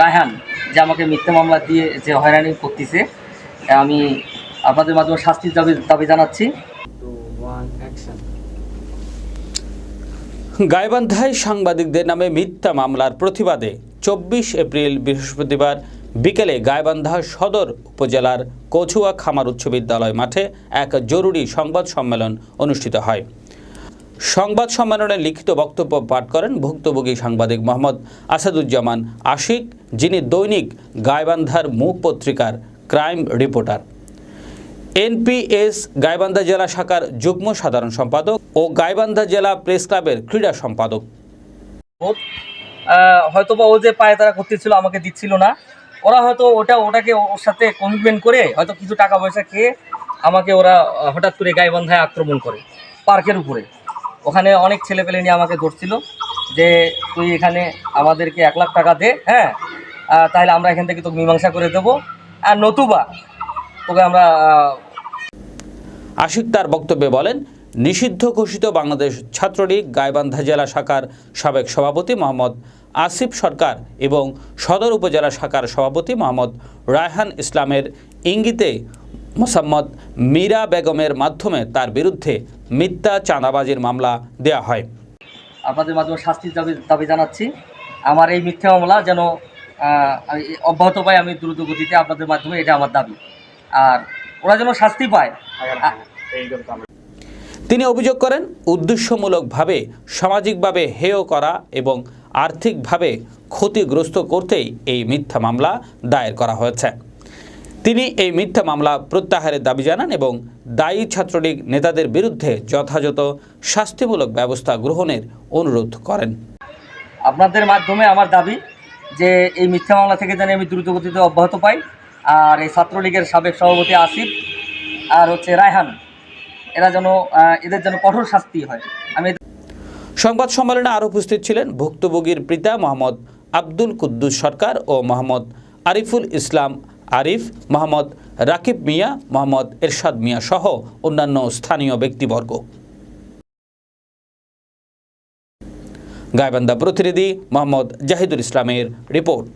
রায়হান, যে আমাকে মিথ্যা মামলা দিয়ে যে হয়রানি করতেছে, আমি আপনাদের মাধ্যমে শাস্তির দাবি দাবি জানাচ্ছি। গাইবান্ধায় সাংবাদিকদের নামে মিথ্যা মামলার প্রতিবাদে চব্বিশ এপ্রিল বৃহস্পতিবার বিকেলে গাইবান্ধা সদর উপজেলার কচুয়া খামার উচ্চ বিদ্যালয় মাঠে এক জরুরি সংবাদ সম্মেলন অনুষ্ঠিত হয়। সংবাদ সম্মেলনে লিখিত বক্তব্য পাঠ করেন ভুক্তভোগী সাংবাদিক মোহাম্মদ আসাদুজ্জামান আশিক যিনি দৈনিক গাইবান্ধার মুখ পত্রিকার ক্রাইম রিপোর্টার। এনপিএস গাইবান্ধা জেলা শাখার যুগ্ম সাধারণ সম্পাদক ও গাইবান্ধা জেলা প্রেস ক্লাবের ক্রীড়া সম্পাদক। বোধ হয়তো বা ও যে পায়ে তারা করতেছিল আমাকে দিচ্ছিল না। ওরা হয়তো ওটা, ওটাকে ওর সাথে কমিটমেন্ট করে হয়তো কিছু টাকা পয়সা খেয়ে আমাকে ওরা হঠাৎ করে গাইবান্ধায় আক্রমণ করে, পার্কের উপরে। ওখানে অনেক ছেলে পেলে নিয়ে আমাকে ধরছিল। যে তুই এখানে আমাদেরকে এক লাখ টাকা দে হ্যাঁ? তাহলে আমরা এখান থেকে তোকে মীমাংসা করে দেবো। আর নতুবা তোকে আমরা আশিক তার বক্তব্যে বলেন, নিষিদ্ধ ঘোষিত বাংলাদেশ ছাত্রলীগ গাইবান্ধা জেলা শাখার সাবেক সভাপতি মোহাম্মদ আসিফ সরকার এবং সদর উপজেলা শাখার সভাপতি মোহাম্মদ রায়হান ইসলামের ইঙ্গিতে মোসাম্মদ মীরা বেগমের মাধ্যমে তার বিরুদ্ধে মিথ্যা চাঁদাবাজির মামলা দেয়া হয়। আপনাদের মাধ্যমে শাস্তির দাবি দাবি জানাচ্ছি। আমার এই মিথ্যা মামলা যেন অব্যাহত পাই আমি দ্রুত গতিতে আপনাদের মাধ্যমে, এটা আমার দাবি। আর ওরা যেন শাস্তি পায়। তিনি অভিযোগ করেন, উদ্দেশ্যমূলকভাবে, সামাজিকভাবে হেয় করা এবং আর্থিকভাবে ক্ষতিগ্রস্ত করতেই এই মিথ্যা মামলা দায়ের করা হয়েছে। তিনি এই মিথ্যা মামলা প্রত্যাহারের দাবি জানান এবং দায়ী ছাত্রলীগ নেতাদের বিরুদ্ধে যথাযথ শাস্তিমূলক ব্যবস্থা গ্রহণের অনুরোধ করেন। আপনাদের মাধ্যমে আমার দাবি যে এই মিথ্যা মামলা থেকে যেন আমি দ্রুত গতিতে অব্যাহত পাই। আর এই ছাত্রলীগের সাবেক সভাপতি আসিফ আর হচ্ছে রায়হান এরা যেন এদের যেন কঠোর শাস্তি হয়। আমি সংবাদ সম্মেলনে আরও উপস্থিত ছিলেন ভুক্তভোগীর পিতা মোহাম্মদ আব্দুল কুদ্দুস সরকার ও মোহাম্মদ আরিফুল ইসলাম আরিফ, মোহাম্মদ রাকিব মিয়া, মোহাম্মদ এরশাদ মিয়া সহ অন্যান্য স্থানীয় ব্যক্তিবর্গ। গায়বান্দা প্রতিনিধি মোহাম্মদ জাহিদুল ইসলামের রিপোর্ট।